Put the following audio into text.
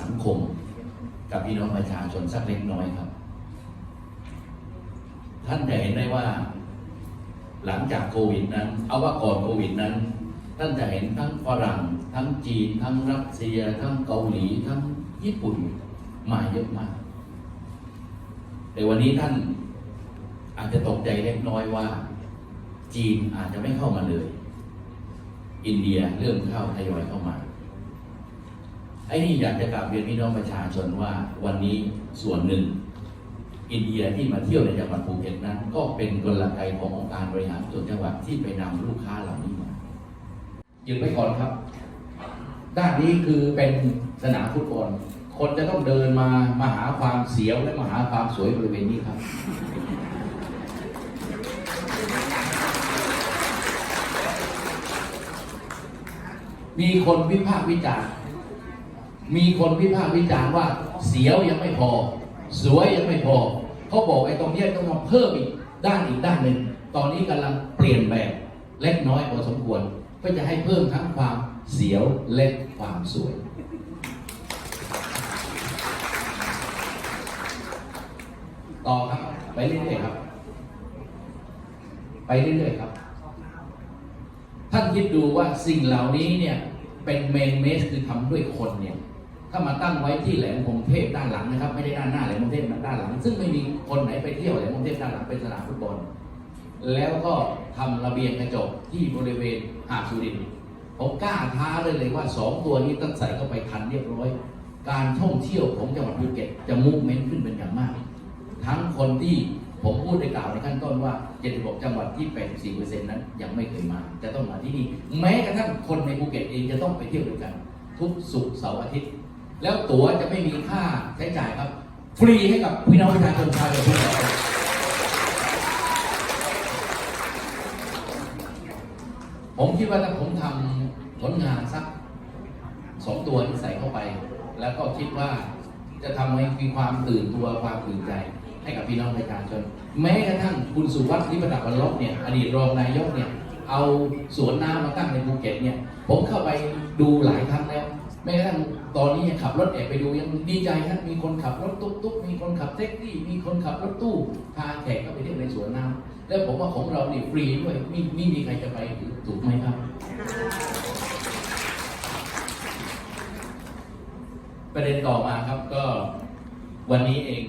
สังคม กับพี่น้องประชาชนสักเล็กน้อยครับ ท่านจะเห็นได้ว่า หลังจากโควิดนั้น เอาว่าก่อนโควิดนั้น ท่านจะเห็นทั้งฝรั่ง ทั้งจีน ทั้งรัสเซีย ทั้งเกาหลี ทั้งญี่ปุ่นมาเยอะมาก แต่วันนี้ท่านอาจจะตกใจเล็กน้อยว่า จีนอาจจะไม่เข้ามาเลย อินเดียเริ่มเข้าทยอยเข้ามา ไอ้นี่อยากจะกลับเรียนพี่น้องประชาชนว่าวันนี้ส่วนหนึ่ง อินเดียที่มาเที่ยวในจังหวัดภูเก็ตนั้น ก็เป็นกลไกขององค์การบริหารส่วนจังหวัดที่ไปนำลูกค้าเหล่านี้มายืนไปก่อนครับ ด้านนี้คือเป็นสนามฟุตบอลคนจะต้องเดินมามาหาความเสียวและมาหาความสวยบริเวณนี้ครับมีคนวิพากษ์วิจารณ์ มีคนวิพากษ์วิจารณ์ว่าเสียวยังไม่พอ สวยยังไม่พอเขาบอกไอ้ตรงเนี้ยต้องมาเพิ่มอีกด้านอีกด้านหนึ่งตอนนี้กำลังเปลี่ยนแบบเล็กน้อยพอสมควรเพื่อจะให้เพิ่มทั้งความเสียวและความสวย ต่อครับ ไปเรื่อยๆครับ ไปเรื่อยๆครับ ท่านคิดดูว่าสิ่งเหล่านี้เนี่ยเป็นเมนเมสคือทำด้วยคนเนี่ย ถ้ามาตั้งไว้ที่แหลมพรหมเทพด้านหลังนะครับ ไม่ได้ด้านหน้าแหลมพรหมเทพด้านหลัง ซึ่งไม่มีคนไหนไปเที่ยวแหลมพรหมเทพด้านหลังเป็นสนามฟุตบอลแล้วก็ทำระเบียงกระจกที่บริเวณหาดสุรินทร์ผมกล้าท้าเลยเลยว่าสองตัวนี้ตั้งใส่เข้าไปทันเรียบร้อย การท่องเที่ยวของจังหวัดภูเก็ตจะมุ่งเน้นขึ้นเป็นอย่างมาก ทั้งคนที่ผมพูดในกล่าวในขั้นต้นว่า 76 จังหวัดที่ 84%นั้นยังไม่เคยมา จะต้องมาที่นี่ แม้กระทั่งคนในภูเก็ตเองจะต้องไปเที่ยวด้วยกัน ทุกศุกเสาร์อาทิตย์ แล้วตั๋วจะไม่มีค่าใช้จ่ายครับ ฟรีให้กับพี่น้องประชาชนชาวภูเก็ตผมคิดว่าถ้าผมทำผลงานสักสองตัวที่ใส่เข้าไป แล้วก็คิดว่าจะทำให้มีความตื่นตัวความตื่นใจ ให้กับพี่น้องประชาชนแม้กระทั่งคุณสุวัสดิ์นิปตะวันลบเนี่ยอดีตรองนายกเนี่ยเอาสวนน้ำมาตั้งในภูเก็ตเนี่ย ผมเข้าไปดูหลายครั้งแล้ว แม้กระทั่งตอนนี้ยังขับรถแอบไปดูยังดีใจครับมีคนขับรถตุ๊กตุ๊กมีคนขับแท็กซี่มีคนขับรถตู้พาแขกเข้าไปเที่ยวในสวนน้ำแล้วผมว่าของเราเนี่ฟรีด้วยไม่ไม่มีใครจะไปถูกไหมครับ ประเด็นต่อมาครับก็วันนี้เอง